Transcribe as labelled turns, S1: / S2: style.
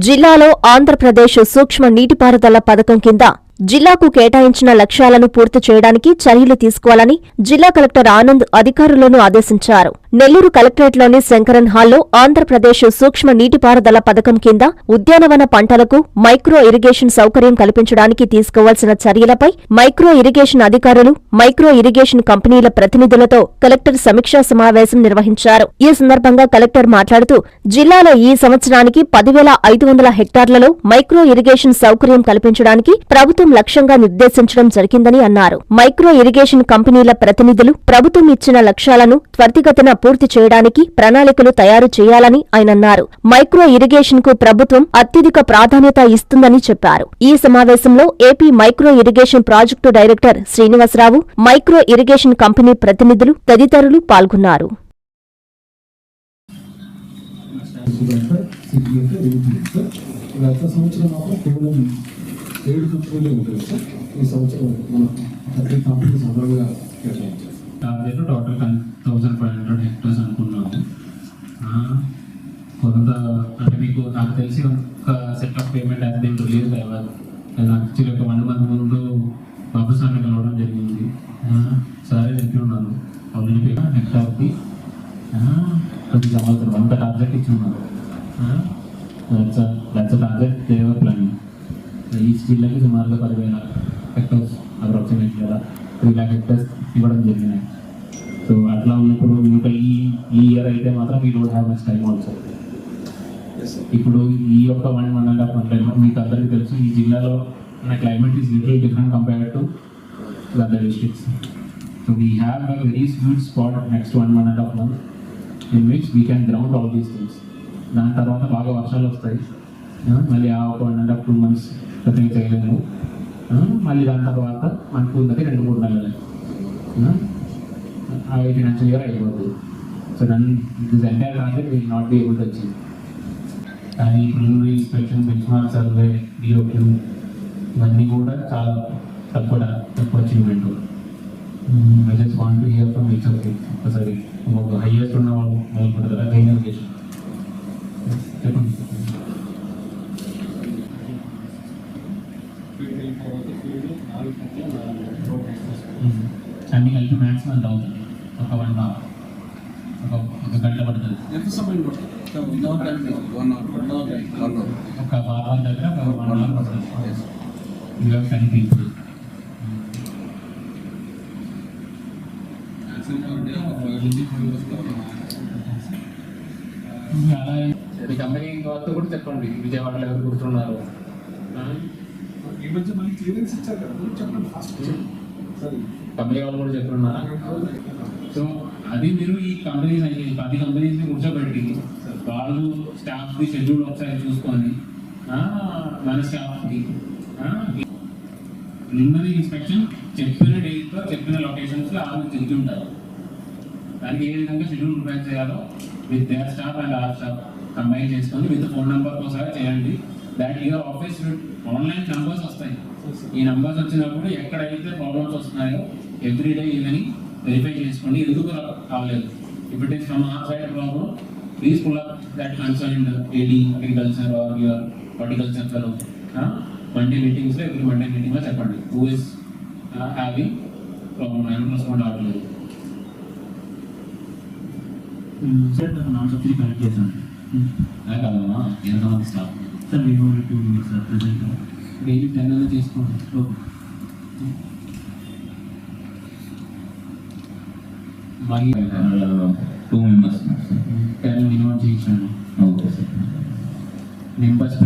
S1: జిల్లాలో ఆంధ్రప్రదేశ్ సూక్ష్మ నీటిపారుదల పథకం కింద జిల్లాకు కేటాయించిన లక్ష్యాలను పూర్తి చేయడానికి చర్యలు తీసుకోవాలని జిల్లా కలెక్టర్ ఆనంద్ అధికారులను ఆదేశించారు. నెల్లూరు కలెక్టరేట్లోని శంకరన్ హాల్లో ఆంధ్రప్రదేశ్ సూక్ష్మ నీటిపారుదల పథకం కింద ఉద్యానవన పంటలకు మైక్రో ఇరిగేషన్ సౌకర్యం కల్పించడానికి తీసుకోవాల్సిన చర్యలపై మైక్రో ఇరిగేషన్ అధికారులు మైక్రో ఇరిగేషన్ కంపెనీల ప్రతినిధులతో కలెక్టర్ సమీక్షా సమావేశం నిర్వహించారు. ఈ సందర్భంగా కలెక్టర్ మాట్లాడుతూ జిల్లాలో ఈ సంవత్సరానికి పదివేల ఐదు వందల హెక్టార్లలో మైక్రో ఇరిగేషన్ సౌకర్యం కల్పించడానికి ప్రభుత్వం లక్ష్యంగా నిర్దేశించడం జరిగిందని అన్నారు. మైక్రో ఇరిగేషన్ కంపెనీల ప్రతినిధులు ప్రభుత్వం ఇచ్చిన లక్ష్యాలను త్వరితగతిన పూర్తి చేయడానికి ప్రణాళికలు తయారు చేయాలని ఆయన అన్నారు. మైక్రో ఇరిగేషన్కు ప్రభుత్వం అత్యధిక ప్రాధాన్యత ఇస్తుందని చెప్పారు. ఈ సమావేశంలో AP micro irrigation project director Srinivasarao micro irrigation company ప్రతినిధులు తదితరులు పాల్గొన్నారు.
S2: గత సంవత్సరం మాత్రం కేవలం ఏడు కంపెనీలే ఉంటుంది సార్ ఈ సంవత్సరం మనం థర్టీ కంపెనీస్ అదనంగా కేటాయించారు.
S3: Target total thousand five hundred hectares అనుకున్నాము. కొంత అంటే మీకు నాకు తెలిసి ఒక సెట్ ఆఫ్ పేమెంట్ అయితే నేను రిలీజ్ అయ్యారు యాక్చువల్లీ ఒక వన్ మంత్ ముందు బాబు సార్ని కలవడం జరిగింది. ఆ, సరే చెప్పిన్నాను ఆల్రెడీ హెక్టార్కి కొంచెం అవుతుంది. వంద టార్గెట్ ఇచ్చి ఉన్నారు లక్ష టార్గెట్ దేవర్ ప్లానింగ్ ఈ జిల్లాకి సుమారుగా పదివేల హెక్టర్స్ అప్రాక్సిమేట్లీ అలా త్రీ ల్యాక్ హెక్టర్స్ ఇవ్వడం జరిగినాయి సో అట్లా ఉన్నప్పుడు ఇంకా ఈ ఈ ఇయర్ అయితే మాత్రం we don't have much time also ఇప్పుడు ఈ యొక్క one one and half month time మీకు అందరికీ తెలుసు ఈ జిల్లాలో మన climate is little different compared to other districts so we have a very sweet spot next one one and half month in which we can ground all these things దాని తర్వాత బాగా వర్షాలు వస్తాయి. మళ్ళీ ఆ ఒక one and half two months ప్రతి చేయలేము మళ్ళీ దాని తర్వాత మనకు ఉన్నది రెండు మూడు నెలలు. ఆ, ఫినాన్షియల్ ఇయర్ అయిపోతుంది. So then this entire target will not be able to achieve కానీ ఇప్పుడు inspection bench mark survey DOQ ఇవన్నీ కూడా చాలా తక్కువ తక్కువ achievement I just want to hear from each of ఒకసారి ఒక హైయెస్ట్ ఉన్న వాళ్ళు మొదలుకుంటారు కదా గైన్ ఎడ్యుకేషన్ చెప్పండి మ్మ్. అన్ని కలిపి మ్యాక్సిమం ఎంత అవుతుంది ఒక వన్ అవర్ ఒక ఒక గంట పడుతుంది
S2: ఎంత సమయం
S3: ఒక వారం దగ్గర ఒక వన్ అవర్ పడుతుంది. యూ హ్యావ్ టెన్ పీపుల్ అలా మీ కంపెనీ వాళ్ళతో కూడా చెప్పండి. విజయవాడలో ఎవరు కూర్చున్నారు
S2: ఈ మధ్య మళ్ళీ క్లియరెన్స్ ఇచ్చారు కదా చెప్పండి ఫాస్ట్.
S3: కంపెనీ వాళ్ళు కూడా చెప్తున్నారా సో అది మీరు ఈ కంపెనీస్ అయ్యి పది కంపెనీస్ని కూర్చోబెట్టి వాళ్ళు స్టాఫ్ది షెడ్యూల్ ఒకసారి చూసుకొని మన స్టాఫ్కి ప్రిలిమినరీ ఇన్స్పెక్షన్ చెప్పిన డేట్తో చెప్పిన లొకేషన్స్లో ఆరు తెలిసి ఉంటారు. దానికి ఏ విధంగా షెడ్యూల్ ప్రిపేర్ చేయాలో with their staff and our staff combine చేసుకొని విత్ ఫోన్ నెంబర్తో సహా చేయండి. That your office online numbers వస్తాయి. ఈ నెంబర్స్ వచ్చినప్పుడు ఎక్కడైతే ప్రాబ్లమ్స్ వస్తున్నాయో ఎవ్రీ డే ఇవన్నీ వెరిఫై చేసుకోండి. ఎందుకు if it is from our side problem please pull up that concern AD agriculture or your horticulture fellow Monday మీటింగ్స్లో ఎవ్రీ మండే మీటింగ్లో చెప్పండి. Who is having problem nine respond అవ్వలేదు
S4: sir non subsidy connect చేశాను
S3: కాదమ్మా. ఎంతమంది staff
S4: sir మీ we want to sir ప్రజెంట్గా
S3: daily ten అలా చేసుకోండి.
S4: ఓకే
S3: మళ్ళీ
S5: టూ మెంబర్స్ టెన్ మినిమం చేయించండి. Okay sir members